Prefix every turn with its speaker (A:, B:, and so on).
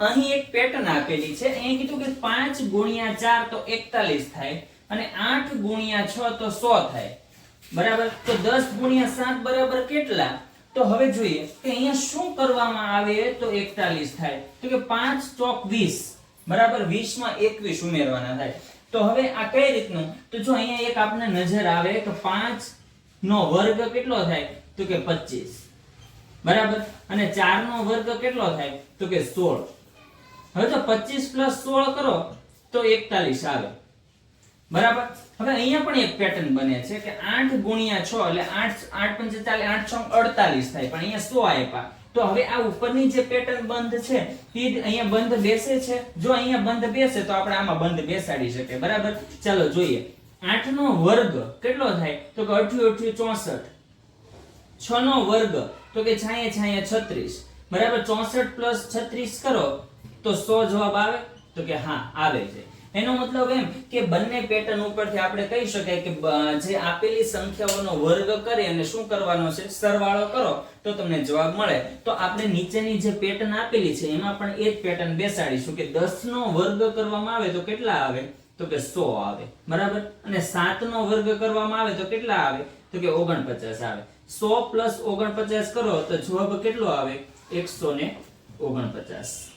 A: અહીં એક પેટર્ન આપેલી છે. અહીં કીધું કે 5 ગુણ્યા 4 તો એકતાલીસ થાય અને આઠ ગુણ્યા છ તો 100 થાય. બરાબર? તો 10 ગુણ્યા 7 બરાબર કેટલા? તો હવે જોઈએ કે અહીંયા શું કરવામાં આવે તો એકતાલીસ થાય. તો કે 5 ચોક 20 બરાબર? 20 માં એકવીસ ઉમેરવાના થાય. તો હવે આ કઈ રીતનું? તો જો અહીંયા એક આપને નજર આવે તો પાંચ નો વર્ગ કેટલો થાય? તો કે પચીસ. બરાબર? અને ચાર નો વર્ગ કેટલો થાય? તો કે સોળ. હવે તો પચીસ પ્લસ સોળ કરો, તો એકતાલીસ આવે. બરાબર? હવે અહીંયા પણ એક પેટર્ન બને છે કે આઠ ગુણ્યા છ, એટલે આઠ આઠ પંચે ચાલે આઠ છ અડતાલીસ થાય, પણ અહીંયા સો આપ્યા. તો હવે આ ઉપરની જે પેટર્ન બંધ છે જ અહીંયા બંધ બેસે છે? જો અહીંયા બંધ બેસે, તો આપણે આમાં બંધ બેસાડી શકીએ. બરાબર? ચાલો જોઈએ. 8 નો વર્ગ કેટલો થાય? તો કે અઠ્યું અઠ્યું, ચોસઠ. છ નો વર્ગ, તો કે છાંયે છાંયે છત્રીસ. બરાબર? ચોસઠ પ્લસ છત્રીસ કરો તો સો જવાબ આવે? તો કે હા, આવે છે. એનો મતલબ એમ કે બંને પેટર્ન ઉપરથી આપણે કહી શકાય કે જે આપેલી સંખ્યાઓનો વર્ગ કરી અને શું કરવાનો છે? સરવાળો કરો, તો તમને જવાબ મળે. તો આપણે નીચેની જે પેટર્ન આપેલી છે, એમાં પણ એ જ પેટર્ન બેસાડીશું કે 10 નો વર્ગ કરવામાં આવે તો કેટલા આવે? તો કે 100 આવે. બરાબર? અને 7 નો વર્ગ કરવામાં આવે તો કેટલા આવે? તો કે 49 આવે. 100 49 કરો તો જવાબ કેટલો આવે? 149